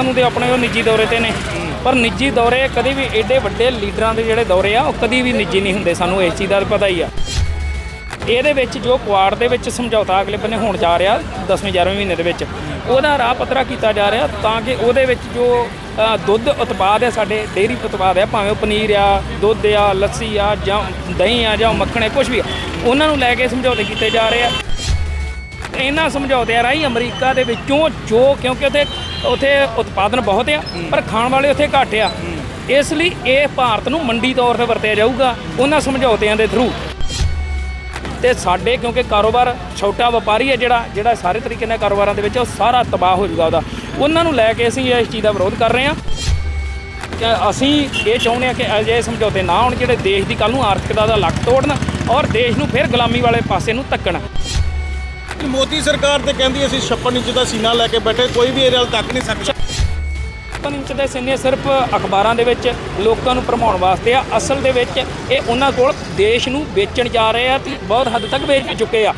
ਕਹਿਣ ਨੂੰ ਤੇ ਆਪਣੇ ਉਹ ਨਿੱਜੀ ਦੌਰੇ ਤੇ ਨੇ। ਪਰ ਨਿੱਜੀ ਦੌਰੇ ਕਦੀ ਵੀ ਐਡੇ ਵੱਡੇ ਲੀਡਰਾਂ ਦੇ ਜਿਹੜੇ ਦੌਰੇ ਆ, ਉਹ ਕਦੀ ਵੀ ਨਿੱਜੀ ਨਹੀਂ ਹੁੰਦੇ ਸਾਨੂੰ ਇਸ ਚੀਜ਼ ਦਾ ਪਤਾ ਹੀ ਆ। ਇਹਦੇ ਵਿੱਚ ਜੋ ਕੁਆੜ ਦੇ ਵਿੱਚ ਸਮਝੌਤਾ ਅਗਲੇ ਬੰਨੇ ਹੋਣ ਜਾ ਰਿਹਾ 10ਵੇਂ 11ਵੇਂ ਮਹੀਨੇ ਦੇ ਵਿੱਚ, ਉਹਦਾ ਰਾਹ ਪੱਧਰਾ ਕੀਤਾ ਜਾ ਰਿਹਾ ਤਾਂ ਕਿ ਉਹਦੇ ਵਿੱਚ ਜੋ ਦੁੱਧ ਉਤਪਾਦ ਹੈ ਸਾਡੇ ਡੇਅਰੀ ਉਤਪਾਦ ਹੈ ਭਾਵੇਂ ਉਹ ਪਨੀਰ ਆ, ਦੁੱਧ ਆ, ਲੱਸੀ ਆ, ਜਾਂ ਦਹੀਂ ਆ, ਜਾਂ ਮੱਖਣ ਹੈ ਕੁਝ ਵੀ ਉਹਨਾਂ ਨੂੰ ਲੈ ਕੇ ਸਮਝੌਤੇ ਕੀਤੇ ਜਾ ਰਹੇ ਆ। ਇਹਨਾਂ ਸਮਝੌਤਿਆਂ ਰਾਹੀਂ ਅਮਰੀਕਾ ਦੇ ਵਿੱਚੋਂ ਜੋ, ਕਿਉਂਕਿ ਉੱਥੇ ਉੱਥੇ ਉਤਪਾਦਨ ਬਹੁਤ ਆ ਪਰ ਖਾਣ ਵਾਲੇ ਉੱਥੇ ਘੱਟ ਆ। ਇਸ ਲਈ ਇਹ ਭਾਰਤ ਨੂੰ ਮੰਡੀ ਤੌਰ ਤੇ ਵਰਤਿਆ ਜਾਊਗਾ ਉਹਨਾਂ ਸਮਝੌਤਿਆਂ ਦੇ ਥਰੂ ਤੇ ਸਾਡੇ ਕਿਉਂਕਿ ਕਾਰੋਬਾਰ ਛੋਟਾ ਵਪਾਰੀ ਹੈ ਜਿਹੜਾ ਜਿਹੜਾ ਸਾਰੇ ਤਰੀਕੇ ਨਾਲ ਕਾਰੋਬਾਰਾਂ ਦੇ ਵਿੱਚ ਉਹ ਸਾਰਾ ਤਬਾਹ ਹੋ ਜਾਊਗਾ ਉਹਦਾ। ਉਹਨਾਂ ਨੂੰ ਲੈ ਕੇ ਅਸੀਂ ਇਸ ਚੀਜ਼ ਦਾ ਵਿਰੋਧ ਕਰ ਰਹੇ ਹਾਂ। ਕਿ ਅਸੀਂ ਇਹ ਚਾਹੁੰਦੇ ਹਾਂ ਕਿ ਅਜਿਹੇ ਸਮਝੌਤੇ ਨਾ ਹੋਣ ਜਿਹੜੇ ਦੇਸ਼ ਦੀ ਕੱਲ ਨੂੰ ਆਰਥਿਕਤਾ ਦਾ ਲੱਕ ਤੋੜਨ ਔਰ ਦੇਸ਼ ਨੂੰ ਫਿਰ ਗੁਲਾਮੀ ਵਾਲੇ ਪਾਸੇ ਨੂੰ ਧੱਕਣ। ਮੋਦੀ ਸਰਕਾਰ ਤੇ ਕਹਿੰਦੀ ਅਸੀਂ 56 ਇੰਚ ਦਾ ਸੀਨਾ ਲੈ ਕੇ ਬੈਠੇ, ਕੋਈ ਵੀ ਇਹਦੇ ਵੱਲ ਤੱਕ ਨਹੀਂ ਸਕਦਾ। ਪੰਜ ਇੰਚ ਦੇ ਸੀਨੇ ਸਿਰਫ ਅਖਬਾਰਾਂ ਦੇ ਵਿੱਚ ਲੋਕਾਂ ਨੂੰ ਭਰਮਾਉਣ ਵਾਸਤੇ ਆ। ਅਸਲ ਦੇ ਵਿੱਚ ਇਹ ਉਹਨਾਂ ਕੋਲ ਦੇਸ਼ ਨੂੰ ਵੇਚਣ ਜਾ ਰਹੇ ਆ ਤੇ ਬਹੁਤ ਹੱਦ ਤੱਕ ਵੇਚ ਚੁੱਕੇ ਆ।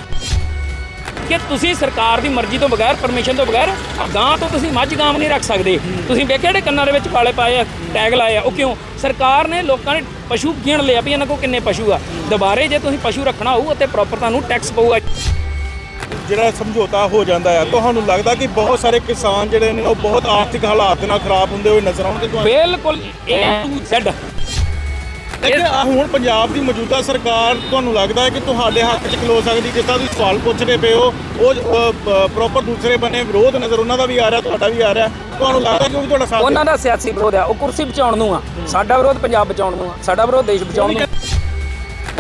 ਕਿ ਤੁਸੀਂ ਸਰਕਾਰ ਦੀ ਮਰਜ਼ੀ ਤੋਂ ਬਗੈਰ, ਪਰਮਿਸ਼ਨ ਤੋਂ ਬਗੈਰ ਗਾਂ ਤੋਂ ਤੁਸੀਂ ਮੱਝ ਗਾਂ ਨਹੀਂ ਰੱਖ ਸਕਦੇ। ਤੁਸੀਂ ਵੇਖਿਆ ਜਿਹੜੇ ਕੰਨਾਂ ਦੇ ਵਿੱਚ ਪਾਲੇ ਪਾਏ ਆ, ਟੈਗ ਲਾਏ ਆ, ਉਹ ਕਿਉਂ? ਸਰਕਾਰ ਨੇ ਲੋਕਾਂ ਨੇ ਪਸ਼ੂ ਗਿਣ ਲਿਆ ਵੀ ਇਹਨਾਂ ਕੋਲ ਕਿੰਨੇ ਪਸ਼ੂ ਆ। ਦੁਬਾਰੇ ਜੇ ਤੁਸੀਂ ਪਸ਼ੂ ਰੱਖਣਾ ਹੋਊ ਤੇ ਪ੍ਰੋਪਰ ਤੁਹਾਨੂੰ ਟੈਕਸ ਪਊਗਾ। ਜਿਹੜਾ ਸਮਝੌਤਾ ਹੋ ਜਾਂਦਾ ਹੈ ਤੁਹਾਨੂੰ ਲੱਗਦਾ ਕਿ ਬਹੁਤ ਸਾਰੇ ਕਿਸਾਨ ਜਿਹੜੇ ਨੇ ਉਹ ਬਹੁਤ ਆਰਥਿਕ ਹਾਲਾਤ ਨਾਲ ਖਰਾਬ ਹੁੰਦੇ ਹੋਏ ਨਜ਼ਰ ਆਉਣਗੇ ਤੁਹਾਨੂੰ? ਬਿਲਕੁਲ ਟੂ ਜ਼ੈਡ ਲੇਕਿਨ ਆਹ ਹੁਣ ਪੰਜਾਬ ਦੀ ਮੌਜੂਦਾ ਸਰਕਾਰ ਤੁਹਾਨੂੰ ਲੱਗਦਾ ਹੈ ਕਿ ਤੁਹਾਡੇ ਹੱਕ 'ਚ ਖਲੋ ਸਕਦੀ ਜਿਸ ਤਰ੍ਹਾਂ ਤੁਸੀਂ ਸਵਾਲ ਪੁੱਛਦੇ ਪਏ ਹੋ ਉਹ ਪ੍ਰੋਪਰ ਦੂਸਰੇ ਬੰਨੇ ਵਿਰੋਧ ਨਜ਼ਰ ਉਹਨਾਂ ਦਾ ਵੀ ਆ ਰਿਹਾ ਤੁਹਾਡਾ ਵੀ ਆ ਰਿਹਾ। ਤੁਹਾਨੂੰ ਲੱਗਦਾ ਕਿ ਉਹ ਵੀ ਤੁਹਾਡਾ ਸਾਥ ਉਹਨਾਂ ਦਾ ਸਿਆਸੀ ਵਿਰੋਧ ਆ ਉਹ ਕੁਰਸੀ ਬਚਾਉਣ ਨੂੰ ਆ ਸਾਡਾ ਵਿਰੋਧ ਪੰਜਾਬ ਬਚਾਉਣ ਨੂੰ ਆ ਸਾਡਾ ਵਿਰੋਧ ਦੇਸ਼ ਬਚਾਉਣ ਨੂੰ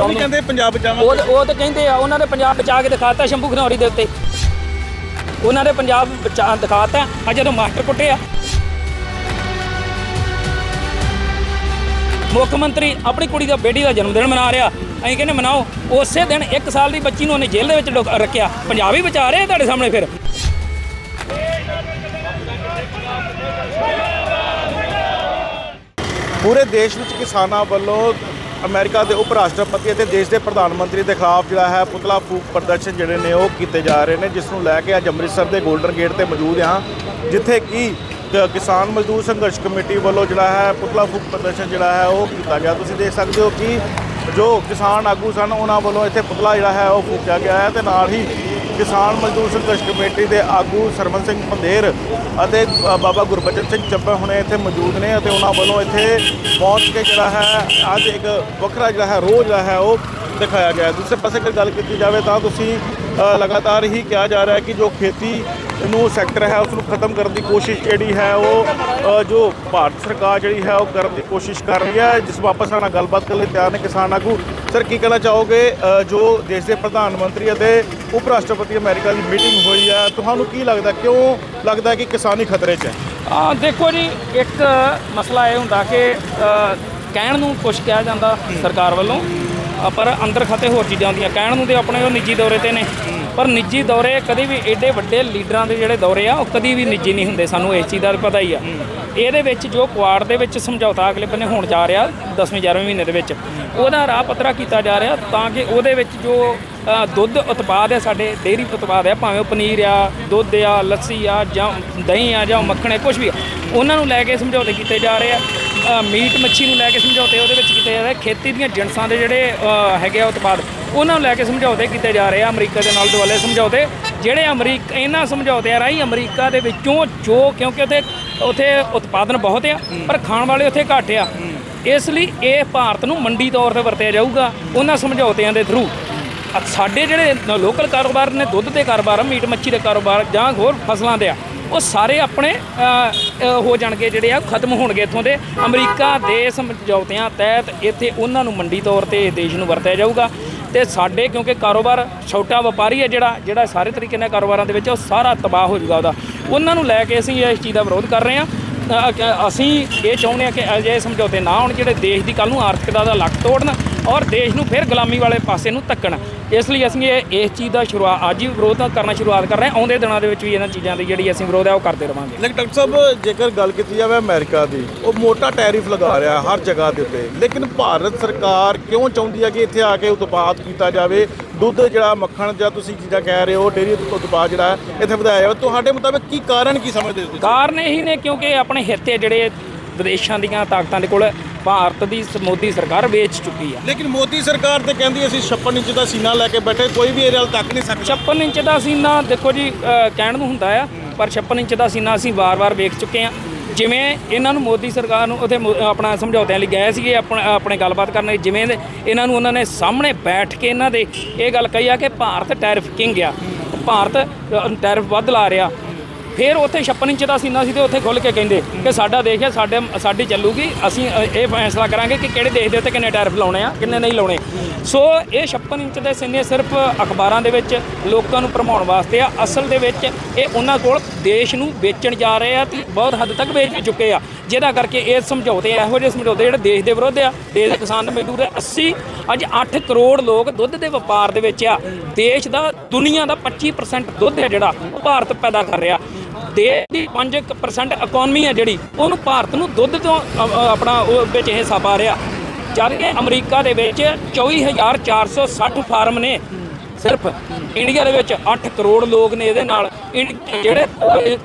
ਉਹ ਵੀ ਕਹਿੰਦੇ ਪੰਜਾਬ ਬਚਾਵਾਂਗੇ ਉਹ ਉਹ ਤਾਂ ਕਹਿੰਦੇ ਆ ਉਹਨਾਂ ਨੇ ਪੰਜਾਬ ਬਚਾ ਕੇ ਦਿਖਾਤਾ ਸ਼ੰਭੂ ਖਨੌਰੀ ਦੇ ਉੱਤੇ। ਉਹਨਾਂ ਨੇ ਪੰਜਾਬ ਬਚਾ ਦਿਖਾਤਾ ਆ ਜਦੋਂ ਮਾਸਟਰ ਕੁੱਟਿਆ ਮੁੱਖ ਮੰਤਰੀ ਆਪਣੀ ਕੁੜੀ ਦਾ ਬੇਟੀ ਦਾ ਜਨਮ ਦਿਨ ਮਨਾ ਰਿਹਾ। ਅਸੀਂ ਕਹਿੰਦੇ ਮਨਾਓ। ਉਸੇ ਦਿਨ 1 ਸਾਲ ਦੀ ਬੱਚੀ ਨੂੰ ਉਹਨੇ ਜੇਲ੍ਹ ਦੇ ਵਿੱਚ ਰੱਖਿਆ। ਪੰਜਾਬ ਹੀ ਬਚਾ ਰਹੇ ਆ ਤੁਹਾਡੇ ਸਾਹਮਣੇ ਫਿਰ। ਪੂਰੇ ਦੇਸ਼ ਵਿੱਚ ਕਿਸਾਨਾਂ ਵੱਲੋਂ ਅਮਰੀਕਾ ਦੇ ਉਪ ਰਾਸ਼ਟਰਪਤੀ ਅਤੇ ਦੇਸ਼ ਦੇ ਪ੍ਰਧਾਨ ਮੰਤਰੀ ਦੇ ਖਿਲਾਫ ਜਿਹੜਾ ਹੈ ਪੁਤਲਾ ਫੂਕ ਪ੍ਰਦਰਸ਼ਨ ਜਿਹੜੇ ਨੇ ਉਹ ਕੀਤੇ ਜਾ ਰਹੇ ਨੇ, ਜਿਸ ਨੂੰ ਲੈ ਕੇ ਅੱਜ ਅੰਮ੍ਰਿਤਸਰ ਦੇ 골ਡਨ ਗੇਟ ਤੇ ਮੌਜੂਦ ਹਾਂ, ਜਿੱਥੇ ਕਿ ਕਿਸਾਨ ਮਜ਼ਦੂਰ ਸੰਘਰਸ਼ ਕਮੇਟੀ ਵੱਲੋਂ ਜਿਹੜਾ ਹੈ ਪੁਤਲਾ ਫੂਕ ਪ੍ਰਦਰਸ਼ਨ ਜਿਹੜਾ ਹੈ ਉਹ ਕੀਤਾ ਗਿਆ। ਤੁਸੀਂ ਦੇਖ ਸਕਦੇ ਹੋ ਕਿ ਜੋ ਕਿਸਾਨ ਆਗੂ ਸਨ, ਉਹਨਾਂ ਵੱਲੋਂ ਇੱਥੇ ਪੁਤਲਾ ਜਿਹੜਾ ਹੈ ਉਹ ਫੂਕਿਆ ਗਿਆ ਹੈ ਤੇ ਨਾਲ ਹੀ ਕਿਸਾਨ ਮਜ਼ਦੂਰ ਸੰਘਰਸ਼ ਕਮੇਟੀ ਦੇ ਆਗੂ ਸਰਵਨ ਸਿੰਘ ਪੰਦੇਰ ਅਤੇ ਅ, ਬਾਬਾ ਗੁਰਬਚਨ ਸਿੰਘ ਚੱਬਾ ਹੁਣੇ ਇੱਥੇ ਮੌਜੂਦ ਨੇ ਅਤੇ ਉਹਨਾਂ ਵੱਲੋਂ ਇੱਥੇ ਪਹੁੰਚ ਕੇ ਜਿਹੜਾ ਹੈ ਅੱਜ ਇੱਕ ਵੱਖਰਾ ਜਿਹੜਾ ਹੈ ਰੋਹ ਜਿਹੜਾ ਹੈ ਉਹ ਦਿਖਾਇਆ ਗਿਆ। ਦੂਸਰੇ ਪਾਸੇ ਅਗਰ ਗੱਲ ਕੀਤੀ ਜਾਵੇ ਤਾਂ ਤੁਸੀਂ ਲਗਾਤਾਰ ਹੀ ਕਿਹਾ ਜਾ ਰਿਹਾ ਹੈ ਕਿ ਜੋ ਖੇਤੀ ਨੂੰ ਸੈਕਟਰ ਹੈ ਉਸ ਨੂੰ ਖਤਮ ਕਰਨ ਦੀ ਕੋਸ਼ਿਸ਼ ਜਿਹੜੀ ਹੈ ਉਹ ਜੋ ਭਾਰਤ ਸਰਕਾਰ ਜਿਹੜੀ ਹੈ ਉਹ ਕਰਨ ਦੀ ਕੋਸ਼ਿਸ਼ ਕਰ ਰਹੀ ਹੈ ਜਿਸ ਵਾਪਸ ਨਾਲ ਗੱਲਬਾਤ ਕਰਨ ਲਈ ਤਿਆਰ ਨੇ ਕਿਸਾਨ ਆਗੂ। ਸਰ, ਕੀ ਕਹਿਣਾ ਚਾਹੋਗੇ? ਜੋ ਦੇਸ਼ ਦੇ ਪ੍ਰਧਾਨ ਮੰਤਰੀ ਅਤੇ ਉਪ ਰਾਸ਼ਟਰਪਤੀ ਅਮਰੀਕਾ ਦੀ ਮੀਟਿੰਗ ਹੋਈ ਹੈ, ਤੁਹਾਨੂੰ ਕੀ ਲੱਗਦਾ? ਕਿਉਂ ਲੱਗਦਾ ਕਿ ਕਿਸਾਨੀ ਖਤਰੇ 'ਚ ਹੈ? ਆ ਦੇਖੋ ਜੀ, ਇੱਕ ਮਸਲਾ ਇਹ ਹੁੰਦਾ ਕਿ ਕਹਿਣ ਨੂੰ ਕੁਝ ਕਿਹਾ ਜਾਂਦਾ ਸਰਕਾਰ ਵੱਲੋਂ ਪਰ ਅੰਦਰ ਖਾਤੇ ਹੋਰ ਚੀਜ਼ਾਂ ਹੁੰਦੀਆਂ। ਕਹਿਣ ਨੂੰ ਤੇ ਆਪਣੇ ਉਹ ਨਿੱਜੀ ਦੌਰੇ ਤੇ ਨੇ। ਪਰ ਨਿੱਜੀ ਦੌਰੇ ਕਦੀ ਵੀ ਐਡੇ ਵੱਡੇ ਲੀਡਰਾਂ ਦੇ ਜਿਹੜੇ ਦੌਰੇ ਆ, ਉਹ ਕਦੀ ਵੀ ਨਿੱਜੀ ਨਹੀਂ ਹੁੰਦੇ ਸਾਨੂੰ ਇਸ ਚੀਜ਼ ਦਾ ਪਤਾ ਹੀ ਆ। ਇਹਦੇ ਵਿੱਚ ਜੋ ਕੁਆੜ ਦੇ ਵਿੱਚ ਸਮਝੌਤਾ ਅਗਲੇ ਬੰਨੇ ਹੋਣ ਜਾ ਰਿਹਾ 10ਵੇਂ 11ਵੇਂ ਮਹੀਨੇ ਦੇ ਵਿੱਚ, ਉਹਦਾ ਰਾਹ ਪੱਧਰਾ ਕੀਤਾ ਜਾ ਰਿਹਾ ਤਾਂ ਕਿ ਉਹਦੇ ਵਿੱਚ ਜੋ ਦੁੱਧ ਉਤਪਾਦ ਹੈ ਸਾਡੇ ਡੇਅਰੀ ਉਤਪਾਦ ਹੈ ਭਾਵੇਂ ਉਹ ਪਨੀਰ ਆ, ਦੁੱਧ ਆ, ਲੱਸੀ ਆ, ਜਾਂ ਦਹੀਂ ਆ, ਜਾਂ ਮੱਖਣ ਹੈ ਕੁਝ ਵੀ ਆ, ਉਹਨਾਂ ਨੂੰ ਲੈ ਕੇ ਸਮਝੌਤੇ ਕੀਤੇ ਜਾ ਰਹੇ ਆ। ਮੀਟ ਮੱਛੀ ਨੂੰ ਲੈ ਕੇ ਸਮਝੌਤੇ ਉਹਦੇ ਵਿੱਚ ਕੀਤੇ ਜਾ ਰਹੇ ਖੇਤੀ ਦੀਆਂ ਜਿਣਸਾਂ ਦੇ ਜਿਹੜੇ ਹੈਗੇ ਆ ਉਤਪਾਦ ਉਹਨਾਂ ਨੂੰ ਲੈ ਕੇ ਸਮਝੌਤੇ ਕੀਤੇ ਜਾ ਰਹੇ ਆ ਅਮਰੀਕਾ ਦੇ ਨਾਲ ਦੁਆਲੇ ਸਮਝੌਤੇ ਜਿਹੜੇ ਅਮਰੀਕਾ ਇਹਨਾਂ ਸਮਝੌਤਿਆਂ ਰਾਹੀਂ ਅਮਰੀਕਾ ਦੇ ਵਿੱਚੋਂ ਜੋ ਕਿਉਂਕਿ ਉੱਥੇ ਉੱਥੇ ਉਤਪਾਦਨ ਬਹੁਤ ਆ ਪਰ ਖਾਣ ਵਾਲੇ ਉੱਥੇ ਘੱਟ ਆ। ਇਸ ਲਈ ਇਹ ਭਾਰਤ ਨੂੰ ਮੰਡੀ ਤੌਰ ਤੇ ਵਰਤਿਆ ਜਾਊਗਾ ਉਹਨਾਂ ਸਮਝੌਤਿਆਂ ਦੇ ਥਰੂ ਸਾਡੇ ਜਿਹੜੇ ਲੋਕਲ ਕਾਰੋਬਾਰ ਨੇ ਦੁੱਧ ਦੇ ਕਾਰੋਬਾਰ ਮੀਟ ਮੱਛੀ ਦੇ ਕਾਰੋਬਾਰ ਜਾਂ ਹੋਰ ਫਸਲਾਂ ਦੇ ਆ ਉਹ ਸਾਰੇ ਆਪਣੇ ਹੋ ਜਾਣਗੇ ਜਿਹੜੇ ਆ ਖਤਮ ਹੋਣਗੇ ਇੱਥੋਂ ਦੇ। ਅਮਰੀਕਾ ਦੇ ਸਮਝੌਤਿਆਂ ਤਹਿਤ ਇੱਥੇ ਉਹਨਾਂ ਨੂੰ ਮੰਡੀ ਤੌਰ ਤੇ ਦੇਸ਼ ਨੂੰ ਵਰਤਿਆ ਜਾਊਗਾ। ਤੇ ਸਾਡੇ, ਕਿਉਂਕਿ ਕਾਰੋਬਾਰ ਛੋਟਾ ਵਪਾਰੀ ਹੈ ਜਿਹੜਾ ਜਿਹੜਾ ਸਾਰੇ ਤਰੀਕੇ ਨਾਲ ਕਾਰੋਬਾਰਾਂ ਦੇ ਵਿੱਚ ਉਹ ਸਾਰਾ ਤਬਾਹ ਹੋ ਜਾਊਗਾ ਉਹਦਾ। ਉਹਨਾਂ ਨੂੰ ਲੈ ਕੇ ਅਸੀਂ ਇਸ ਚੀਜ਼ ਦਾ ਵਿਰੋਧ ਕਰ ਰਹੇ ਹਾਂ। ਅਸੀਂ ਇਹ ਚਾਹੁੰਦੇ ਹਾਂ ਕਿ ਅਜਿਹੇ ਸਮਝੌਤੇ ਨਾ ਹੋਣ ਜਿਹੜੇ ਦੇਸ਼ ਦੀ ਕੱਲ ਨੂੰ ਆਰਥਿਕਤਾ ਦਾ ਲੱਕ ਤੋੜਨ। ਔਰ ਦੇਸ਼ ਨੂੰ ਫਿਰ ਗੁਲਾਮੀ ਵਾਲੇ ਪਾਸੇ ਨੂੰ ਧੱਕਣ। ਇਸ ਲਈ ਅਸੀਂ ਇਹ ਇਸ ਚੀਜ਼ ਦਾ ਸ਼ੁਰੂਆਤ ਅੱਜ ਹੀ ਵਿਰੋਧ ਕਰਨਾ ਸ਼ੁਰੂਆਤ ਕਰ ਰਹੇ ਹਾਂ। ਆਉਂਦੇ ਦਿਨਾਂ ਦੇ ਵਿੱਚ ਵੀ ਇਹਨਾਂ ਚੀਜ਼ਾਂ ਦੀ ਜਿਹੜੀ ਅਸੀਂ ਵਿਰੋਧ ਹੈ ਉਹ ਕਰਦੇ ਰਵਾਂਗੇ। ਲੇਕਿਨ ਡਾਕਟਰ ਸਾਹਿਬ ਜੇਕਰ ਗੱਲ ਕੀਤੀ ਜਾਵੇ ਅਮਰੀਕਾ ਦੀ ਉਹ ਮੋਟਾ ਟੈਰਿਫ ਲਗਾ ਰਿਹਾ ਹਰ ਜਗ੍ਹਾ ਦੇ ਉੱਤੇ। ਲੇਕਿਨ ਭਾਰਤ ਸਰਕਾਰ ਕਿਉਂ ਚਾਹੁੰਦੀ ਹੈ ਕਿ ਇੱਥੇ ਆ ਕੇ ਉਤਪਾਦ ਕੀਤਾ ਜਾਵੇ? ਦੁੱਧ ਜਿਹੜਾ ਮੱਖਣ ਜਾਂ ਤੁਸੀਂ ਚੀਜ਼ਾਂ ਕਹਿ ਰਹੇ ਹੋ ਡੇਰੀ ਉਤਪਾਦ ਜਿਹੜਾ ਹੈ, ਇੱਥੇ ਵਧਾਇਆ ਜਾਵੇ। ਤੁਹਾਡੇ ਮੁਤਾਬਕ ਕੀ ਕਾਰਨ ਕੀ ਸਮਝਦੇ ਹੋ? ਕਾਰਨ ਇਹੀ ਨੇ ਕਿਉਂਕਿ ਆਪਣੇ ਹਿੱਤੇ ਜਿਹੜੇ ਵਿਦੇਸ਼ਾਂ ਦੀਆਂ ਤਾਕਤਾਂ ਦੇ ਕੋਲ ਭਾਰਤ ਦੀ ਮੋਦੀ ਸਰਕਾਰ ਵੇਚ ਚੁੱਕੀ ਆ। ਲੇਕਿਨ ਮੋਦੀ ਸਰਕਾਰ ਤੇ ਕਹਿੰਦੀ ਅਸੀਂ 56 ਇੰਚ ਦਾ ਸੀਨਾ ਲੈ ਕੇ ਬੈਠੇ ਕੋਈ ਵੀ ਇਹਦੇ ਤੱਕ ਨਹੀਂ ਸਕਦਾ। 56 ਇੰਚ ਦਾ ਸੀਨਾ ਦੇਖੋ ਜੀ ਕਹਿਣ ਨੂੰ ਹੁੰਦਾ ਆ ਪਰ 56 ਇੰਚ ਦਾ ਸੀਨਾ ਅਸੀਂ ਵਾਰ-ਵਾਰ ਵੇਖ ਚੁੱਕੇ ਆ। ਜਿਵੇਂ ਇਹਨਾਂ ਨੂੰ ਮੋਦੀ ਸਰਕਾਰ ਨੂੰ ਉੱਥੇ ਆਪਣਾ ਸਮਝੌਤਿਆਂ ਲਈ ਗਏ ਸੀਗੇ ਆਪਣੇ ਆਪਣੇ ਗੱਲਬਾਤ ਕਰਨ ਲਈ ਜਿਵੇਂ ਇਹਨਾਂ ਨੂੰ ਉਹਨਾਂ ਨੇ ਸਾਹਮਣੇ ਬੈਠ ਕੇ ਇਹਨਾਂ ਦੇ ਇਹ ਗੱਲ ਕਹੀ ਆ ਕਿ ਭਾਰਤ ਟੈਰਿਫ ਕਿੰਗ ਆ। ਭਾਰਤ ਟੈਰਿਫ ਵੱਧ ਲਾ ਰਿਹਾ। ਫਿਰ ਉੱਥੇ 56 ਇੰਚ ਦਾ ਸੀਨਾ ਸੀ ਤੇ ਉੱਥੇ ਖੁੱਲ ਕੇ ਕਹਿੰਦੇ ਕਿ ਸਾਡਾ ਦੇਸ਼ ਹੈ ਸਾਡੇ ਸਾਡੀ ਚੱਲੂਗੀ, ਅਸੀਂ ਇਹ ਫੈਸਲਾ ਕਰਾਂਗੇ ਕਿ ਕਿਹੜੇ ਦੇਸ਼ ਦੇ ਉੱਤੇ ਕਿੰਨੇ ਟੈਰਿਫ ਲਾਉਣੇ ਆ, ਕਿੰਨੇ ਨਹੀਂ ਲਾਉਣੇ। ਸੋ ਇਹ 56 ਇੰਚ ਦੇ ਸੀਨੇ ਸਿਰਫ ਅਖਬਾਰਾਂ ਦੇ ਵਿੱਚ ਲੋਕਾਂ ਨੂੰ ਭਰਮਾਉਣ ਵਾਸਤੇ ਆ, ਅਸਲ ਦੇ ਵਿੱਚ ਇਹ ਉਹਨਾਂ ਕੋਲ ਦੇਸ਼ ਨੂੰ ਵੇਚਣ ਜਾ ਰਹੇ ਆ ਤੇ ਬਹੁਤ ਹੱਦ ਤੱਕ ਵੇਚ ਚੁੱਕੇ ਆ, ਜਿਹਦਾ ਕਰਕੇ ਇਹ ਸਮਝੌਤੇ ਇਹੋ ਜਿਹੇ ਸਮਝੌਤੇ ਜਿਹੜੇ ਦੇਸ਼ ਦੇ ਵਿਰੁੱਧ ਆ, ਦੇਸ਼ ਦੇ ਕਿਸਾਨ ਮਜ਼ਦੂਰ ਆ 80 ਅੱਜ 8 ਕਰੋੜ ਲੋਕ ਦੁੱਧ ਦੇ ਵਪਾਰ ਦੇ ਵਿੱਚ ਆ, ਦੇਸ਼ ਦਾ, ਦੁਨੀਆ ਦਾ 25% ਦੁੱਧ ਹੈ ਜਿਹੜਾ, ਉਹ ਭਾਰਤ ਪੈਦਾ ਕਰ ਰਿਹਾ। ਦੇਸ਼ ਦੀ 5% ਇਕਨੋਮੀ ਹੈ ਜਿਹੜੀ, ਉਹਨੂੰ ਭਾਰਤ ਨੂੰ ਦੁੱਧ ਤੋਂ ਆਪਣਾ ਉਹ ਵਿੱਚ ਹਿੱਸਾ ਪਾ ਰਿਹਾ। ਜਦ ਕਿ ਅਮਰੀਕਾ ਦੇ ਵਿੱਚ 24460 ਫਾਰਮ ਨੇ ਸਿਰਫ ਇੰਡੀਆ ਦੇ ਵਿੱਚ 8 ਕਰੋੜ ਲੋਕ ਨੇ ਇਹਦੇ ਨਾਲ। ਇਨ- ਜਿਹੜੇ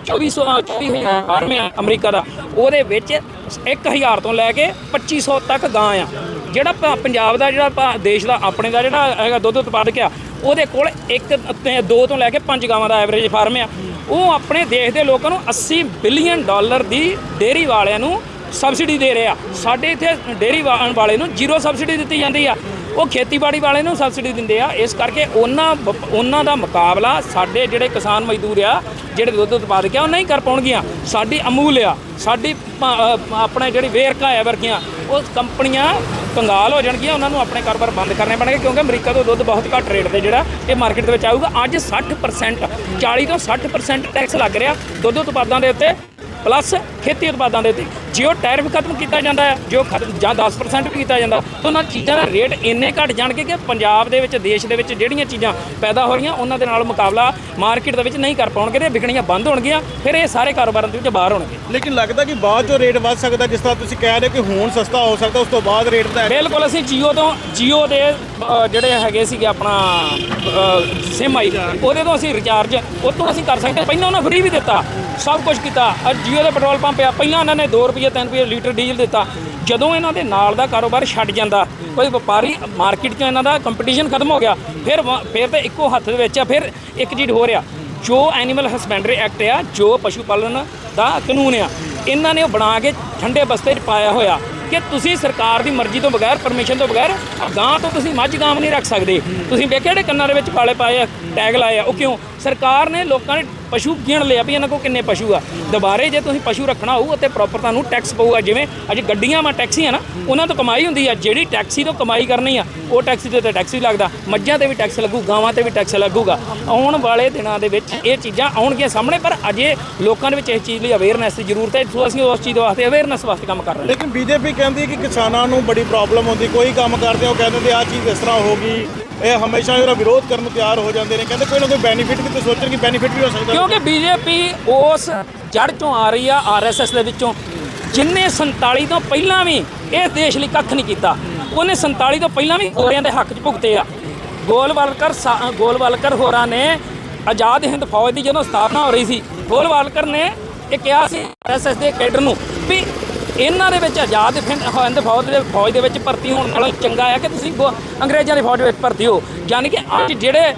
2400 24000 ਫਾਰਮ ਆ ਅਮਰੀਕਾ ਦਾ, ਉਹਦੇ ਵਿੱਚ 1000 ਤੋਂ ਲੈ ਕੇ 2500 ਤੱਕ ਗਾਂ ਆ। ਜਿਹੜਾ ਪੰਜਾਬ ਦਾ ਜਿਹੜਾ ਪ- ਦੇਸ਼ ਦਾ ਆਪਣੇ ਦਾ ਜਿਹੜਾ ਹੈਗਾ ਦੁੱਧ ਉਤਪਾਦਕ ਆ, ਉਹਦੇ ਕੋਲ ਇੱਕ ਤੇ ਦੋ ਤੋਂ ਲੈ ਕੇ ਪੰਜ ਗਾਵਾਂ ਦਾ ਐਵਰੇਜ ਫਾਰਮ ਆ। ਉਹ ਆਪਣੇ ਦੇਸ਼ ਦੇ ਲੋਕਾਂ ਨੂੰ 80 ਬਿਲੀਅਨ ਡਾਲਰ ਦੀ ਡੇਅਰੀ ਵਾਲਿਆਂ ਨੂੰ ਸਬਸਿਡੀ ਦੇ ਰਿਹਾ। ਸਾਡੇ ਇੱਥੇ ਡੇਅਰੀ ਵਾ- ਵਾਲੇ ਨੂੰ ਜ਼ੀਰੋ ਸਬਸਿਡੀ ਦਿੱਤੀ ਜਾਂਦੀ ਆ। ਉਹ ਖੇਤੀਬਾੜੀ ਵਾਲੇ ਨੂੰ ਸਬਸਿਡੀ ਦਿੰਦੇ ਆ। ਇਸ ਕਰਕੇ ਉਹਨਾਂ ਵਪ- ਉਹਨਾਂ ਦਾ ਮੁਕਾਬਲਾ ਸਾਡੇ ਜਿਹੜੇ ਕਿਸਾਨ ਮਜ਼ਦੂਰ ਆ, ਜਿਹੜੇ ਦੁੱਧ ਉਤਪਾਦਕ ਆ, ਉਹ ਨਹੀਂ ਕਰ ਪਾਉਣਗੀਆਂ। ਸਾਡੀ ਅਮੂਲ ਆ, ਸਾਡੀ ਆਪਣੇ ਜਿਹੜੀ ਵੇਰਕਾ ਆ ਵਰਗੀਆਂ, ਉਹ ਕੰਪਨੀਆਂ ਕੰਗਾਲ ਹੋ ਜਾਣਗੀਆਂ, ਉਹਨਾਂ ਨੂੰ ਆਪਣੇ ਕਾਰੋਬਾਰ ਬੰਦ ਕਰਨੇ ਪੈਣਗੇ, ਕਿਉਂਕਿ ਅਮਰੀਕਾ ਤੋਂ ਦੁੱਧ ਬਹੁਤ ਘੱਟ ਰੇਟ ਤੇ ਜਿਹੜਾ ਇਹ ਮਾਰਕੀਟ ਦੇ ਵਿੱਚ ਆਊਗਾ। ਅੱਜ 60% 40 ਤੋਂ 60% ਟੈਕਸ ਲੱਗ ਰਿਹਾ ਦੁੱਧ ਉਤਪਾਦਾਂ ਦੇ ਉੱਤੇ। ਪਲੱਸ ਖੇਤੀ ਉਤਪਾਦਾਂ ਦੇ ਉੱਤੇ। ਜੇ ਉਹ ਟੈਰਿਫ ਖਤਮ ਕੀਤਾ ਜਾਂਦਾ ਹੈ ਜੋ ਖਤਮ ਜਾਂ 10% ਵੀ ਕੀਤਾ ਜਾਂਦਾ ਤਾਂ ਉਹਨਾਂ ਚੀਜ਼ਾਂ ਦਾ ਰੇਟ ਇੰਨੇ ਘਟ ਜਾਣਗੇ ਕਿ ਪੰਜਾਬ ਦੇ ਵਿੱਚ ਦੇਸ਼ ਦੇ ਵਿੱਚ ਜਿਹੜੀਆਂ ਚੀਜ਼ਾਂ ਪੈਦਾ ਹੋ ਰਹੀਆਂ ਉਹਨਾਂ ਦੇ ਨਾਲ ਮੁਕਾਬਲਾ ਮਾਰਕੀਟ ਦੇ ਵਿੱਚ ਨਹੀਂ ਕਰ ਪਾਉਣਗੇ ਤੇ ਵਿਕਣੀਆਂ ਬੰਦ ਹੋਣਗੀਆਂ ਫਿਰ ਇਹ ਸਾਰੇ ਕਾਰੋਬਾਰਾਂ ਦੇ ਵਿੱਚ ਬਾਹਰ ਹੋਣਗੇ। ਲੇਕਿਨ ਲੱਗਦਾ ਕਿ ਬਾਅਦ ਚੋਂ ਰੇਟ ਵੱਧ ਸਕਦਾ ਜਿਸ ਤਰ੍ਹਾਂ ਤੁਸੀਂ ਕਹਿ ਰਹੇ ਹੋ ਕਿ ਹੁਣ ਸਸਤਾ ਹੋ ਸਕਦਾ ਉਸ ਤੋਂ ਬਾਅਦ ਰੇਟ ਦਾ ਬਿਲਕੁਲ ਅਸੀਂ ਜੀਓ ਤੋਂ ਜੀਓ ਦੇ ਜਿਹੜੇ ਹੈਗੇ ਸੀਗੇ ਆਪਣਾ ਸਿਮ ਆਈ ਉਹਦੇ ਤੋਂ ਅਸੀਂ ਰਿਚਾਰਜ ਉਹ ਤੋਂ ਅਸੀਂ ਕਰ ਸਕਦੇ। ਪਹਿਲਾਂ ਉਹਨਾਂ ਫ੍ਰੀ ਵੀ ਦਿੱਤਾ। ਸਭ ਕੁਝ ਕੀਤਾ। ਅੱਜ ਜੀਓ ਦੇ ਪੈਟਰੋਲ ਪੰਪ ਆ ਪਹਿਲਾਂ ਇਹਨਾਂ ਨੇ 2 ਰੁਪਏ 3 ਰੁਪਏ ਲੀਟਰ ਡੀਜ਼ਲ ਦਿੱਤਾ। ਜਦੋਂ ਇਹਨਾਂ ਦੇ ਨਾਲ ਦਾ ਕਾਰੋਬਾਰ ਛੱਡ ਜਾਂਦਾ, ਕੋਈ ਵਪਾਰੀ ਮਾਰਕੀਟ 'ਚ ਇਹਨਾਂ ਦਾ ਕੰਪੀਟੀਸ਼ਨ ਖਤਮ ਹੋ ਗਿਆ, ਫਿਰ ਵ- ਫਿਰ ਤੇ ਇੱਕੋ ਹੱਥ ਦੇ ਵਿੱਚ ਆ, ਫਿਰ ਇੱਕ ਚੀਜ਼ ਹੋ ਰਿਹਾ ਜੋ ਐਨੀਮਲ ਹਸਬੈਂਡਰੀ ਐਕਟ ਆ, ਜੋ ਪਸ਼ੂ ਪਾਲਣ ਦਾ ਕਾਨੂੰਨ ਆ, ਇਹਨਾਂ ਨੇ ਉਹ ਬਣਾ ਕੇ ਠੰਡੇ ਬਸਤੇ 'ਚ ਪਾਇਆ ਹੋਇਆ ਕਿ ਤੁਸੀਂ ਸਰਕਾਰ ਦੀ ਮਰਜ਼ੀ ਤੋਂ ਬਗੈਰ ਪਰਮਿਸ਼ਨ ਤੋਂ ਬਗੈਰ ਗਾਂ ਤੋਂ ਤੁਸੀਂ ਮੱਝ ਗਾਂ ਵੀ ਨਹੀਂ ਰੱਖ ਸਕਦੇ। ਤੁਸੀਂ ਵੇਖਿਆ ਜਿਹੜੇ ਕੰਨਾਂ ਦੇ ਵਿੱਚ ਪਾਲੇ ਪਾਏ ਆ ਟੈਗ ਲਾਏ ਆ, ਉਹ ਕਿਉਂ? ਸਰਕਾਰ ਨੇ ਲੋਕਾਂ ਨੇ ਪਸ਼ੂ ਗਿਣ ਲਿਆ ਵੀ ਇਹਨਾਂ ਕੋਲ ਕਿੰਨੇ ਪਸ਼ੂ ਆ। ਦੁਬਾਰੇ ਜੇ ਤੁਸੀਂ ਪਸ਼ੂ ਰੱਖਣਾ ਹੋਊ ਅਤੇ ਪ੍ਰੋਪਰ ਤੁਹਾਨੂੰ ਟੈਕਸ ਪਊਗਾ, ਜਿਵੇਂ ਅੱਜ ਗੱਡੀਆਂ ਮਾ ਟੈਕਸੀ ਆ ਨਾ, ਉਹਨਾਂ ਤੋਂ ਕਮਾਈ ਹੁੰਦੀ ਆ, ਜਿਹੜੀ ਟੈਕਸੀ ਤੋਂ ਕਮਾਈ ਕਰਨੀ ਆ, ਉਹ ਟੈਕਸੀ ਦੇ ਉੱਤੇ ਟੈਕਸ ਵੀ ਲੱਗਦਾ, ਮੱਝਾਂ ਤੇ ਵੀ ਟੈਕਸ ਲੱਗੂ, ਗਾਵਾਂ ਤੇ ਵੀ ਟੈਕਸ ਲੱਗੂਗਾ। ਆਉਣ ਵਾਲੇ ਦਿਨਾਂ ਦੇ ਵਿੱਚ ਇਹ ਚੀਜ਼ਾਂ ਆਉਣਗੀਆਂ ਸਾਹਮਣੇ, ਪਰ ਅਜੇ ਲੋਕਾਂ ਦੇ ਵਿੱਚ ਇਸ ਚੀਜ਼ ਲਈ ਅਵੇਅਰਨੈਸ ਦੀ ਜ਼ਰੂਰਤ ਹੈ, ਸੋ ਅਸੀਂ ਉਸ ਚੀਜ਼ ਵਾਸਤੇ ਅਵੇਅਰਨੈਸ ਵਾਸਤੇ ਕੰਮ ਕਰ ਰਹੇ ਹਾਂ। ਲੇਕਿਨ ਬੀਜੇਪੀ ਕਹਿੰਦੀ ਹੈ ਕਿ ਕਿਸਾਨਾਂ ਨੂੰ ਬੜੀ ਪ੍ਰੋਬਲਮ ਹੁੰਦੀ, ਕੋਈ ਕੰਮ ਕਰਦੇ ਹੋ ਕਹਿੰਦੇ ਤੇ ਆ ਚੀਜ਼ ਇਸ ਤਰ੍ਹਾਂ ਹੋਗੀ ਇਹ ਹਮੇਸ਼ਾ ਇਹਦਾ ਵਿਰੋਧ ਕਰਨ ਨੂੰ ਤਿਆਰ ਹੋ ਜਾਂਦੇ ਨੇ, ਕਹਿੰਦੇ ਕੋਈ ਨਾ ਕੋਈ ਬੈਨੀਫਿਟ ਵੀ ਤੇ ਸੋਚਣ ਕਿ ਬੈਨੀਫਿਟ ਵੀ ਹੋ ਸਕਦਾ ਕਿਉਂਕਿ ਬੀਜੇਪੀ ਉਸ ਜੜ ਚੋਂ ਆ ਰਹੀ ਆ ਆਰਐਸਐਸ ਦੇ ਵਿੱਚੋਂ। ਜਿਨੇ 47 ਤੋਂ ਪਹਿਲਾਂ ਵੀ ਇਹ ਦੇਸ਼ ਲਈ ਕੱਖ ਨਹੀਂ ਕੀਤਾ, ਉਹਨੇ 47 ਤੋਂ ਪਹਿਲਾਂ ਵੀ ਗੋਰਿਆਂ ਦੇ ਹੱਕ 'ਚ ਭੁਗਤੇ ਆ। ਗੋਲਵਾਲਕਰ ਸਾ- ਗੋਲਵਾਲਕਰ ਹੋਰਾਂ ਨੇ ਆਜ਼ਾਦ ਹਿੰਦ ਫੌਜ ਦੀ ਜਦੋਂ ਸਥਾਪਨਾ ਹੋ ਰਹੀ ਸੀ, ਗੋਲਵਾਲਕਰ ਨੇ ਇਹ ਕਿਹਾ ਸੀ ਆਰਐਸਐਸ ਦੇ ਕੈਡਰ ਨੂੰ ਵੀ ਇਹਨਾਂ ਦੇ ਵਿੱਚ ਆਜ਼ਾਦ ਹਿੰਦ ਹਿੰਦ ਫੌਜ ਦੇ ਫੌਜ ਦੇ ਵਿੱਚ ਭਰਤੀ ਹੋਣ ਨਾਲੋਂ ਚੰਗਾ ਆ ਕਿ ਤੁਸੀਂ ਗੋ- ਅੰਗਰੇਜ਼ਾਂ ਦੀ ਫੌਜ ਵਿੱਚ ਭਰਤੀ ਹੋ? ਯਾਨੀ ਕਿ ਅੱਜ ਜਿਹੜੇ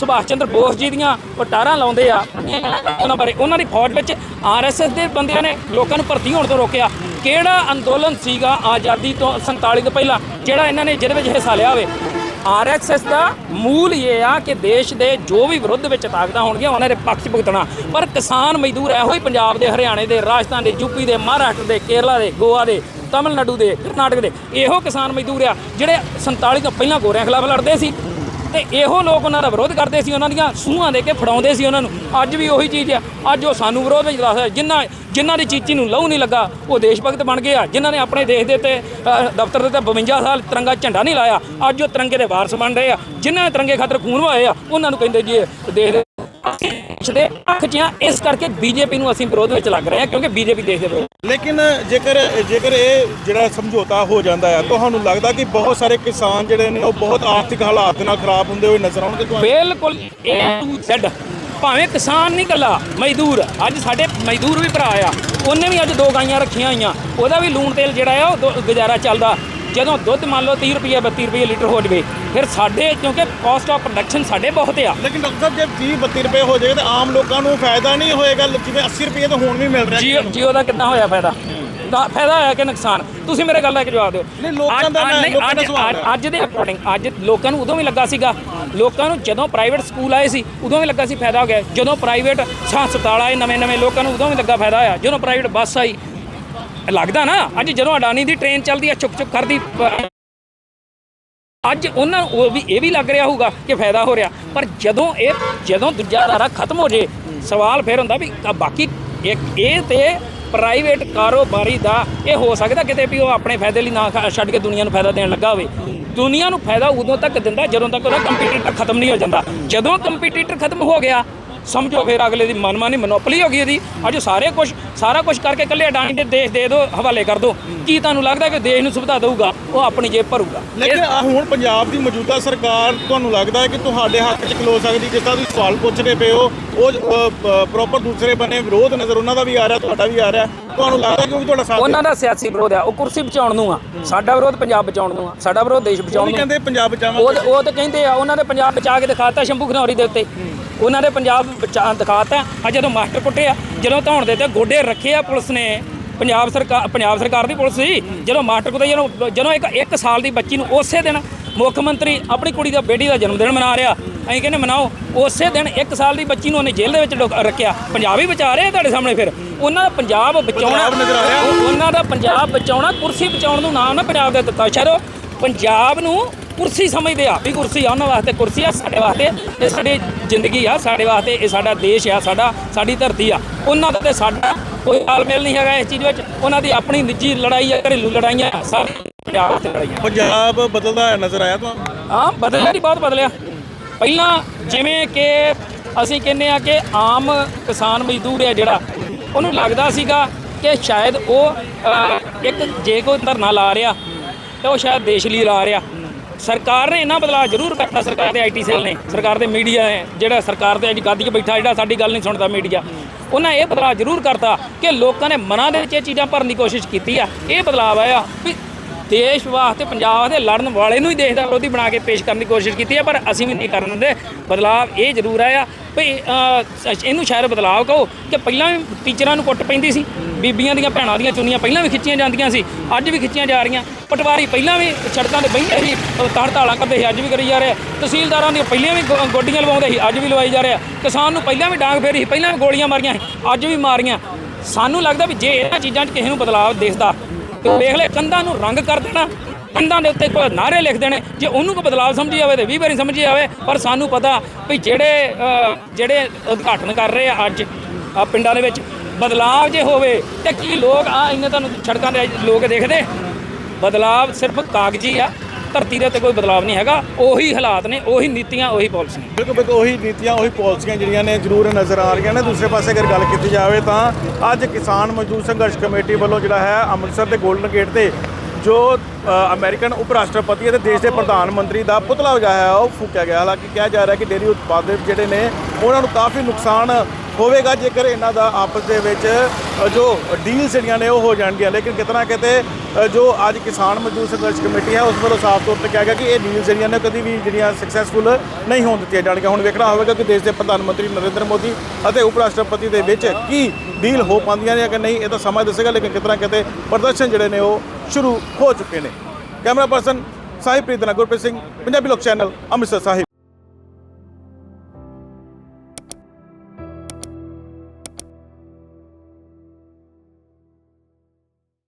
ਸੁਭਾਸ਼ ਚੰਦਰ ਬੋਸ ਜੀ ਦੀਆਂ ਪਟਾਰਾਂ ਲਾਉਂਦੇ ਆ, ਉਹਨਾਂ ਬਾਰੇ, ਉਹਨਾਂ ਦੀ ਫੌਜ ਵਿੱਚ ਆਰਐਸਐਸ ਦੇ ਬੰਦਿਆਂ ਨੇ ਲੋਕਾਂ ਨੂੰ ਭਰਤੀ ਹੋਣ ਤੋਂ ਰੋਕਿਆ। ਕਿਹੜਾ ਅੰਦੋਲਨ ਸੀਗਾ ਆਜ਼ਾਦੀ ਤੋਂ 47 ਤੋਂ ਪਹਿਲਾਂ? ਜਿਹੜਾ ਇਹਨਾਂ ਨੇ, ਜਿਹਦੇ ਵਿੱਚ ਹਿੱਸਾ ਲਿਆ ਹੋਵੇ। ਆਰਐਸਐਸ ਦਾ ਮੂਲ ਇਹ ਆ ਕਿ ਦੇਸ਼ ਦੇ ਜੋ ਵੀ ਵਿਰੁੱਧ ਵਿੱਚ ਤਾਕਤਾਂ ਹੋਣਗੀਆਂ, ਉਹਨਾਂ ਦੇ ਪੱਖ ਭੁਗਤਣਾ। ਪਰ ਕਿਸਾਨ ਮਜ਼ਦੂਰ ਇਹੋ ਹੀ ਪੰਜਾਬ ਦੇ, ਹਰਿਆਣੇ ਦੇ, ਰਾਜਸਥਾਨ ਦੇ ਯੂਪੀ ਦੇ, ਮਹਾਰਾਸ਼ਟਰ ਦੇ, ਕੇਰਲਾ ਦੇ, ਗੋਆ ਦੇ, ਤਮਿਲਨਾਡੂ ਦੇ, ਕਰਨਾਟਕ ਦੇ, ਇਹੋ ਕਿਸਾਨ ਮਜ਼ਦੂਰ ਆ ਜਿਹੜੇ 47 ਤੋਂ ਪਹਿਲਾਂ ਗੋਰਿਆਂ ਖਿਲਾਫ ਲੜਦੇ ਸੀ। ਤੇ ਇਹੋ ਲੋਕ ਉਹਨਾਂ ਦਾ ਵਿਰੋਧ ਕਰਦੇ ਸੀ, ਉਹਨਾਂ ਦੀਆਂ ਸੂਹਾਂ ਦੇ ਕੇ ਫੜਾਉਂਦੇ ਸੀ ਉਹਨਾਂ ਨੂੰ। ਅੱਜ ਵੀ ਉਹੀ ਚੀਜ਼ ਆ। ਅੱਜ ਉਹ ਸਾਨੂੰ ਵਿਰੋਧ ਵਿੱਚ ਦੱਸਦਾ ਜਿਨ੍ਹਾਂ ਜਿਨ੍ਹਾਂ ਦੀ ਚੀਚੀ ਨੂੰ ਲਹੂ ਨਹੀਂ ਲੱਗਾ, ਉਹ ਦੇਸ਼ ਭਗਤ ਬਣ ਗਏ ਆ ਜਿਨ੍ਹਾਂ ਨੇ ਆਪਣੇ ਦੇਸ਼ ਦੇ ਤੇ ਦਫ਼ਤਰ ਦੇ ਤੇ 52 ਸਾਲ ਤਿਰੰਗਾ ਝੰਡਾ ਨਹੀਂ ਲਾਇਆ, ਅੱਜ ਉਹ ਤਿਰੰਗੇ ਦੇ ਵਾਰਸ ਬਣ ਰਹੇ ਆ। ਜਿਨ੍ਹਾਂ ਨੇ ਤਿਰੰਗੇ ਖਾਤਰ ਖੂਨ ਵਹਾਏ ਆ, ਉਹਨਾਂ ਨੂੰ ਕਹਿੰਦੇ ਜੀ, ਦੇਸ਼ ਇਹ ਦੇਸ਼ ਦੇ ਅੱਖ ਜਿਹਾ ਇਸ ਕਰਕੇ ਬੀਜੇਪੀ ਨੂੰ ਅਸੀਂ ਵਿਰੋਧ ਵਿੱਚ ਲੱਗ ਰਹੇ ਹਾਂ ਕਿਉਂਕਿ ਬੀਜੇਪੀ ਦੇਸ਼ ਦੇ ਵਿਰੋਧ ਲੇਕਿਨ ਜੇਕਰ ਜੇਕਰ ਇਹ ਜਿਹੜਾ ਸਮਝੌਤਾ ਹੋ ਜਾਂਦਾ ਹੈ ਤੁਹਾਨੂੰ ਲੱਗਦਾ ਕਿ ਬਹੁਤ ਸਾਰੇ ਕਿਸਾਨ ਜਿਹੜੇ ਨੇ ਉਹ ਬਹੁਤ ਆਰਥਿਕ ਹਾਲਾਤ ਨਾਲ ਖਰਾਬ ਹੁੰਦੇ ਹੋਏ ਨਜ਼ਰ ਆਉਣਗੇ ਤੁਹਾਨੂੰ? ਬਿਲਕੁਲ ਟੂ ਜ਼ੈਡ ਭਾਵੇਂ ਕਿਸਾਨ ਨਹੀਂ ਕੱਲਾ ਮਜ਼ਦੂਰ ਅੱਜ ਸਾਡੇ ਮਜ਼ਦੂਰ ਵੀ ਭਰਾ ਆ ਉਹਨੇ ਵੀ ਅੱਜ ਦੋ ਗਾਈਆਂ ਰੱਖੀਆਂ ਹੋਈਆਂ ਉਹਦਾ ਵੀ ਲੂਣ ਤੇਲ ਜਿਹੜਾ ਆ ਉਹ ਗੁਜ਼ਾਰਾ ਚੱਲਦਾ। ਜਦੋਂ ਦੁੱਧ ਮੰਨ ਲਓ 30 ਰੁਪਏ 32 ਰੁਪਏ ਲੀਟਰ ਹੋ ਜਵੇ ਫਿਰ ਸਾਡੇ ਕਿਉਂਕਿ ਕਾਸਟ ਆਫ ਪ੍ਰੋਡਕਸ਼ਨ ਸਾਡੇ ਬਹੁਤ ਆ। ਲੇਕਿਨ ਡਾਕਟਰ ਸਾਹਿਬ ਜੇ 30 32 ਰੁਪਏ ਹੋ ਜਾਏਗਾ ਤਾਂ ਆਮ ਲੋਕਾਂ ਨੂੰ ਫਾਇਦਾ ਨਹੀਂ ਹੋਏਗਾ। ਜਿਵੇਂ 80 ਰੁਪਏ ਤਾਂ ਹੁਣ ਵੀ ਮਿਲ ਰਿਹਾ ਜੀਓ ਜੀਓ ਦਾ ਕਿੰਨਾ ਹੋਇਆ ਫਾਇਦਾ? ਦਾ ਫਾਇਦਾ ਹੋਇਆ ਕਿ ਨੁਕਸਾਨ? ਤੁਸੀਂ ਮੇਰੇ ਗੱਲ ਦਾ ਇੱਕ ਜਵਾਬ ਦਿਓ। ਨਹੀਂ, ਲੋਕਾਂ ਦਾ ਲੋਕਾਂ ਦਾ ਸਵਾਲ। ਅੱਜ ਦੇ ਅਕੋਰਡਿੰਗ ਅੱਜ ਲੋਕਾਂ ਨੂੰ ਉਦੋਂ ਵੀ ਲੱਗਾ ਸੀਗਾ। ਲੋਕਾਂ ਨੂੰ ਜਦੋਂ ਪ੍ਰਾਈਵੇਟ ਸਕੂਲ ਆਏ ਸੀ ਉਦੋਂ ਵੀ ਲੱਗਾ ਸੀ ਫਾਇਦਾ ਹੋ ਗਿਆ। ਜਦੋਂ ਪ੍ਰਾਈਵੇਟ ਹਸਪਤਾਲ ਆਏ ਨਵੇਂ ਨਵੇਂ ਲੋਕਾਂ ਨੂੰ ਉਦੋਂ ਵੀ ਲੱਗਾ ਫਾਇਦਾ ਹੋਇਆ। ਜਦੋਂ ਪ੍ਰਾਈਵੇਟ ਬੱਸ ਆਈ ਲੱਗਦਾ ਨਾ, ਅੱਜ ਜਦੋਂ ਅਡਾਨੀ ਦੀ ਟ੍ਰੇਨ ਚੱਲਦੀ ਆ ਚੁੱਕ ਚੁੱਕ ਕਰਦੀ ਅੱਜ ਉਹਨਾਂ ਨੂੰ ਉਹ ਵੀ, ਇਹ ਵੀ ਲੱਗ ਰਿਹਾ ਹੋਊਗਾ ਕਿ ਫਾਇਦਾ ਹੋ ਰਿਹਾ। ਪਰ ਜਦੋਂ ਇਹ, ਜਦੋਂ ਦੂਜਾ ਧਾਰਾ ਖਤਮ ਹੋ ਜੇ, ਸਵਾਲ ਫਿਰ ਹੁੰਦਾ ਵੀ ਬਾਕੀ ਇੱਕ, ਇਹ ਤੇ ਪ੍ਰਾਈਵੇਟ ਕਾਰੋਬਾਰੀ ਦਾ ਇਹ ਹੋ ਸਕਦਾ ਕਿਤੇ ਵੀ ਉਹ ਆਪਣੇ ਫਾਇਦੇ ਲਈ ਨਾ ਛੱਡ ਕੇ ਦੁਨੀਆ ਨੂੰ ਫਾਇਦਾ ਦੇਣ ਲੱਗਾ ਹੋਵੇ। ਦੁਨੀਆ ਨੂੰ ਫਾਇਦਾ ਉਦੋਂ ਤੱਕ ਦਿੰਦਾ ਜਦੋਂ ਤੱਕ ਉਹਦਾ ਕੰਪੀਟੀਟਰ ਖਤਮ ਨਹੀਂ ਹੋ ਜਾਂਦਾ। ਜਦੋਂ ਕੰਪੀਟੀਟਰ ਖਤਮ ਹੋ ਗਿਆ ਸਮਝੋ ਫਿਰ ਅਗਲੇ ਦੀ ਮਨਮਾਨੀ ਮਨੋਪਲੀ ਹੋ ਗਈ ਉਹਦੀ ਅੱਜ ਸਾਰੇ ਕੁਝ ਸਾਰਾ ਕੁਝ ਕਰਕੇ ਇਕੱਲੇ ਅਡਾਨੀ ਦੇ ਦੇਸ਼ ਦੇ ਦਿਓ ਹਵਾਲੇ ਕਰ ਦਿਓ ਕੀ ਤੁਹਾਨੂੰ ਲੱਗਦਾ ਕਿ ਦੇਸ਼ ਨੂੰ ਸੁਵਿਧਾ ਦੇਊਗਾ? ਉਹ ਆਪਣੀ ਜੇਬ ਭਰੂਗਾ। ਲੇਕਿਨ ਆਹ ਹੁਣ ਪੰਜਾਬ ਦੀ ਮੌਜੂਦਾ ਸਰਕਾਰ ਤੁਹਾਨੂੰ ਲੱਗਦਾ ਹੈ ਕਿ ਤੁਹਾਡੇ ਹੱਕ 'ਚ ਖਲੋ ਸਕਦੀ ਜਿਸ ਤਰ੍ਹਾਂ ਤੁਸੀਂ ਸਵਾਲ ਪੁੱਛ ਰਹੇ ਪਏ ਹੋ ਉਹ ਪ੍ਰੋਪਰ ਦੂਸਰੇ ਬੰਨੇ ਵਿਰੋਧ ਨਜ਼ਰ ਉਹਨਾਂ ਦਾ ਵੀ ਆ ਰਿਹਾ ਤੁਹਾਡਾ ਵੀ ਆ ਰਿਹਾ। ਤੁਹਾਨੂੰ ਲੱਗਦਾ ਕਿ ਉਹ ਵੀ ਤੁਹਾਡਾ ਸਾਥ ਉਹਨਾਂ ਦਾ ਸਿਆਸੀ ਵਿਰੋਧ ਆ ਉਹ ਕੁਰਸੀ ਬਚਾਉਣ ਨੂੰ ਆ। ਸਾਡਾ ਵਿਰੋਧ ਪੰਜਾਬ ਬਚਾਉਣ ਨੂੰ ਆ ਸਾਡਾ ਵਿਰੋਧ ਦੇਸ਼ ਉਹ ਬਚਾਉਣ ਨੂੰ ਕਹਿੰਦੇ ਪੰਜਾਬ ਉਹ ਬਚਾਵਾਂਗੇ ਉਹ ਤਾਂ ਕਹਿੰਦੇ ਆ ਉਹਨਾਂ ਦੇ ਪੰਜਾਬ ਬਚਾ ਕੇ ਦਿਖਾਤਾ ਸ਼ੰਭੂ ਖਨੌਰੀ ਦੇ ਉੱਤੇ। ਉਹਨਾਂ ਦੇ ਪੰਜਾਬ ਬਚਾ ਦਿਖਾਤਾ ਆ ਜਦੋਂ ਮਾਸਟਰ ਕੁੱਟੇ ਆ ਜਦੋਂ ਧੌਣ ਦੇ ਤੇ ਗੋਡੇ ਰੱਖੇ ਆ ਪੁਲਿਸ ਨੇ ਪੰਜਾਬ ਸਰਕਾਰ ਪੰਜਾਬ ਸਰਕਾਰ ਦੀ ਪੁਲਿਸ ਸੀ ਜਦੋਂ ਮਾਸਟਰ ਕੁੱਟੇ ਜਦੋਂ ਜਦੋਂ ਇੱਕ ਇੱਕ ਸਾਲ ਦੀ ਬੱਚੀ ਨੂੰ ਉਸੇ ਦਿਨ ਮੁੱਖ ਮੰਤਰੀ ਆਪਣੀ ਕੁੜੀ ਦਾ ਬੇਟੀ ਦਾ ਜਨਮ ਦਿਨ ਮਨਾ ਰਿਹਾ। ਅਸੀਂ ਕਹਿੰਦੇ ਮਨਾਓ। ਉਸੇ ਦਿਨ ਇੱਕ ਸਾਲ ਦੀ ਬੱਚੀ ਨੂੰ ਉਹਨੇ ਜੇਲ੍ਹ ਦੇ ਵਿੱਚ ਰੱਖਿਆ। ਪੰਜਾਬ ਹੀ ਬਚਾ ਰਹੇ ਤੁਹਾਡੇ ਸਾਹਮਣੇ ਫਿਰ। ਉਹਨਾਂ ਦਾ ਪੰਜਾਬ ਬਚਾਉਣਾ ਉਹਨਾਂ ਦਾ ਪੰਜਾਬ ਬਚਾਉਣਾ ਕੁਰਸੀ ਬਚਾਉਣ ਨੂੰ ਨਾਮ ਨਾ ਪੰਜਾਬ ਦਾ ਦਿੱਤਾ। ਸ਼ਾਇਦ ਪੰਜਾਬ ਨੂੰ ਕੁਰਸੀ ਸਮਝਦੇ ਆ। ਵੀ ਕੁਰਸੀ ਆ ਉਹਨਾਂ ਵਾਸਤੇ ਕੁਰਸੀ ਆ ਸਾਡੇ ਵਾਸਤੇ ਇਹ ਸਾਡੀ ਜ਼ਿੰਦਗੀ ਆ ਸਾਡੇ ਵਾਸਤੇ ਇਹ ਸਾਡਾ ਦੇਸ਼ ਆ ਸਾਡਾ ਸਾਡੀ ਧਰਤੀ ਆ। ਉਹਨਾਂ ਦਾ ਤੇ ਸਾਡਾ ਕੋਈ ਤਾਲਮੇਲ ਨਹੀਂ ਹੈਗਾ ਇਸ ਚੀਜ਼ ਵਿੱਚ। ਉਹਨਾਂ ਦੀ ਆਪਣੀ ਨਿੱਜੀ ਲੜਾਈ ਆ ਘਰੇਲੂ ਲੜਾਈਆਂ ਆ, ਸਾਰੇ ਪੰਜਾਬ ਤੇ ਲੜਾਈਆਂ। ਪੰਜਾਬ ਬਦਲਦਾ ਹੋਇਆ ਨਜ਼ਰ ਆਇਆ ਤੁਹਾਨੂੰ? ਹਾਂ ਬਦਲਿਆ ਜੀ ਬਹੁਤ ਬਦਲਿਆ। ਪਹਿਲਾਂ ਜਿਵੇਂ ਕਿ ਅਸੀਂ ਕਹਿੰਦੇ ਆ ਕਿ ਆਮ ਕਿਸਾਨ ਮਜ਼ਦੂਰ ਹੈ ਜਿਹੜਾ ਉਹਨੂੰ ਲੱਗਦਾ ਸੀਗਾ ਕਿ ਸ਼ਾਇਦ ਉਹ ਇੱਕ ਜੇ ਕੋਈ ਧਰਨਾ ਲਾ ਰਿਹਾ ਤੇ ਉਹ ਸ਼ਾਇਦ ਦੇਸ਼ ਲਈ ਲਾ ਰਿਹਾ। ਸਰਕਾਰ ਨੇ ਇਹਨਾਂ ਬਦਲਾਅ ਜ਼ਰੂਰ ਕਰਤਾ ਸਰਕਾਰ ਦੇ ਆਈਟੀ ਸੈੱਲ ਨੇ, ਸਰਕਾਰ ਦੇ ਮੀਡੀਆ ਹੈ ਜਿਹੜਾ ਸਰਕਾਰ ਦੇ ਅੱਜ ਗੱਦੀ 'ਚ ਬੈਠਾ, ਜਿਹੜਾ ਸਾਡੀ ਗੱਲ ਨਹੀਂ ਸੁਣਦਾ ਮੀਡੀਆ, ਉਹਨਾਂ ਇਹ ਬਦਲਾਅ ਜ਼ਰੂਰ ਕਰਤਾ ਕਿ ਲੋਕਾਂ ਨੇ ਮਨਾਂ ਦੇ ਵਿੱਚ ਇਹ ਚੀਜ਼ਾਂ ਭਰਨ ਦੀ ਕੋਸ਼ਿਸ਼ ਕੀਤੀ ਆ। ਇਹ ਬਦਲਾਅ ਆਇਆ ਵੀ ਦੇਸ਼ ਵਾਸਤੇ, ਪੰਜਾਬ ਵਾਸਤੇ ਲੜਨ ਵਾਲੇ ਨੂੰ ਹੀ ਦੇਸ਼ ਦਾ ਵਿਰੋਧੀ ਬਣਾ ਕੇ ਪੇਸ਼ ਕਰਨ ਦੀ ਕੋਸ਼ਿਸ਼ ਕੀਤੀ ਹੈ, ਪਰ ਅਸੀਂ ਵੀ ਨਹੀਂ ਕਰਨ ਦਿੰਦੇ। ਬਦਲਾਅ ਇਹ ਜ਼ਰੂਰ ਆਇਆ। ਵੀ ਇਹਨੂੰ ਸ਼ਾਇਦ ਬਦਲਾਅ ਕਹੋ ਕਿ ਪਹਿਲਾਂ ਵੀ ਟੀਚਰਾਂ ਨੂੰ ਕੁੱਟ ਪੈਂਦੀ ਸੀ, ਬੀਬੀਆਂ ਦੀਆਂ ਭੈਣਾਂ ਦੀਆਂ ਚੁੰਨੀਆਂ ਪਹਿਲਾਂ ਵੀ ਖਿੱਚੀਆਂ ਜਾਂਦੀਆਂ ਸੀ, ਅੱਜ ਵੀ ਖਿੱਚੀਆਂ ਜਾ ਰਹੀਆਂ। ਪਟਵਾਰੀ ਪਹਿਲਾਂ ਵੀ ਸੜਕਾਂ ਤੇ ਬਹਿੰਦੇ ਸੀ ਤੜਤਾਲਾਂ ਕਰਦੇ ਸੀ, ਅੱਜ ਵੀ ਕਰੀ ਜਾ ਰਿਹਾ। ਤਹਿਸੀਲਦਾਰਾਂ ਦੀਆਂ ਪਹਿਲਾਂ ਵੀ ਗੋ- ਗੋਡੀਆਂ ਲਵਾਉਂਦੇ ਸੀ, ਅੱਜ ਵੀ ਲਵਾਈ ਜਾ ਰਿਹਾ। ਕਿਸਾਨ ਨੂੰ ਪਹਿਲਾਂ ਵੀ ਡਾਂਗ ਫੇਰੀ ਸੀ, ਪਹਿਲਾਂ ਵੀ ਗੋਲੀਆਂ ਮਾਰੀਆਂ ਸੀ, ਅੱਜ ਵੀ ਮਾਰੀਆਂ। ਸਾਨੂੰ ਲੱਗਦਾ ਵੀ ਜੇ ਇਹਨਾਂ ਚੀਜ਼ਾਂ 'ਚ ਕਿਸੇ ਨੂੰ ਬਦਲਾਵ ਦਿਸਦਾ ਤੇ ਵੇਖ ਲੈ, ਕੰਧਾਂ ਨੂੰ ਰੰਗ ਕਰ ਦੇਣਾ। ਕੰਧਾਂ ਦੇ ਉੱਤੇ ਕੋਈ ਨਾਰੇ ਲਿਖ ਦੇਣੇ। ਜੇ ਉਹਨੂੰ ਕੋਈ ਬਦਲਾਅ ਸਮਝੀ ਜਾਵੇ ਤੇ 20 ਵਾਰੀ ਸਮਝੀ ਆਵੇ ਪਰ ਸਾਨੂੰ ਪਤਾ ਵੀ ਜਿਹੜੇ ਜਿਹੜੇ ਉਦਘਾਟਨ ਕਰ ਰਹੇ ਆ ਅੱਜ, ਆ ਪਿੰਡਾਂ ਦੇ ਵਿੱਚ ਬਦਲਾਅ ਜੇ ਹੋਵੇ, ਤੇ ਕੀ ਲੋਕ, ਆ ਇੰਨੇ ਤੁਹਾਨੂੰ ਸੜਕਾਂ ਤੇ ਲੋਕ ਦੇਖਦੇ? ਬਦਲਾਅ ਸਿਰਫ ਕਾਗਜ਼ੀ ਆ। ਧਰਤੀ ਦੇ ਉੱਤੇ ਕੋਈ ਬਦਲਾਅ ਨਹੀਂ ਹੈਗਾ ਉਹੀ ਹਾਲਾਤ ਨੇ ਉਹੀ ਨੀਤੀਆਂ ਉਹੀ ਪਾਲਿਸੀਆਂ ਬਿਲਕੁਲ ਬਿਲਕੁਲ ਉਹੀ ਨੀਤੀਆਂ ਉਹੀ ਪਾਲਿਸੀਆਂ ਜਿਹੜੀਆਂ ਨੇ ਜ਼ਰੂਰ ਨਜ਼ਰ ਆ ਰਹੀਆਂ ਨੇ। ਦੂਸਰੇ ਪਾਸੇ ਅਗਰ ਗੱਲ ਕੀਤੀ ਜਾਵੇ ਤਾਂ ਅੱਜ ਕਿਸਾਨ ਮਜ਼ਦੂਰ ਸੰਘਰਸ਼ ਕਮੇਟੀ ਵੱਲੋਂ ਜਿਹੜਾ ਹੈ ਅੰਮ੍ਰਿਤਸਰ ਦੇ ਗੋਲਡਨ ਗੇਟ ਤੇ ਜੋ ਅ, ਅਮਰੀਕਨ ਉਪ ਰਾਸ਼ਟਰਪਤੀ ਅਤੇ ਦੇਸ਼ ਦੇ ਪ੍ਰਧਾਨ ਮੰਤਰੀ ਦਾ ਪੁਤਲਾ ਵਜਾਇਆ ਹੈ ਉਹ ਫੂਕਿਆ ਗਿਆ। ਹਾਲਾਂਕਿ ਕਿਹਾ ਜਾ ਰਿਹਾ ਕਿ ਡੇਰੀ ਉਤਪਾਦਕ ਜਿਹੜੇ ਨੇ ਉਹਨਾਂ ਨੂੰ ਕਾਫੀ ਨੁਕਸਾਨ ਹੋਵੇਗਾ ਜੇਕਰ ਇਹਨਾਂ ਦਾ ਆਪਸ ਦੇ ਵਿੱਚ ਜੋ ਡੀਲਸ ਜਿਹੜੀਆਂ ਨੇ ਉਹ ਹੋ ਜਾਣਗੀਆਂ। ਲੇਕਿਨ ਕਿਤਨਾ ਕਿਤੇ ਜੋ ਅੱਜ ਕਿਸਾਨ ਮਜ਼ਦੂਰ ਸੰਘਰਸ਼ ਕਮੇਟੀ ਹੈ, ਉਸ ਵੱਲੋਂ ਸਾਫ਼ ਤੌਰ ਤੇ ਕਿਹਾ ਗਿਆ ਕਿ ਇਹ ਡੀਲਸ ਜਿਹੜੀਆਂ ਨੇ ਕਦੀ ਵੀ ਜਿਹੜੀਆਂ ਸਕਸੈਸਫੁਲ ਨਹੀਂ ਹੋਣ ਦਿੱਤੀਆਂ ਜਾਣਗੀਆਂ। ਹੁਣ ਵੇਖਣਾ ਹੋਵੇਗਾ ਕਿ ਦੇਸ਼ ਦੇ ਪ੍ਰਧਾਨ ਮੰਤਰੀ ਨਰਿੰਦਰ ਮੋਦੀ ਅਤੇ ਉਪ ਰਾਸ਼ਟਰਪਤੀ ਦੇ ਵਿੱਚ ਕੀ ਡੀਲ ਹੋ ਪਾਉਂਦੀਆਂ ਨੇ ਕਿ ਨਹੀਂ, ਇਹ ਤਾਂ ਸਮਾਂ ਦੱਸੇਗਾ, ਲੇਕਿਨ ਕਿਤਨਾ ਕਿਤੇ ਪ੍ਰਦਰਸ਼ਨ ਜਿਹੜੇ ਨੇ ਉਹ ਸ਼ੁਰੂ ਹੋ ਚੁੱਕੇ ਨੇ। ਕੈਮਰਾ ਪਰਸਨ ਸਾਹਿਬਪ੍ਰੀਤ ਨਾਲ ਗੁਰਪ੍ਰੀਤ ਸਿੰਘ, ਪੰਜਾਬੀ ਲੋਕ ਚੈਨਲ, ਅੰਮ੍ਰਿਤਸਰ ਸਾਹਿਬ।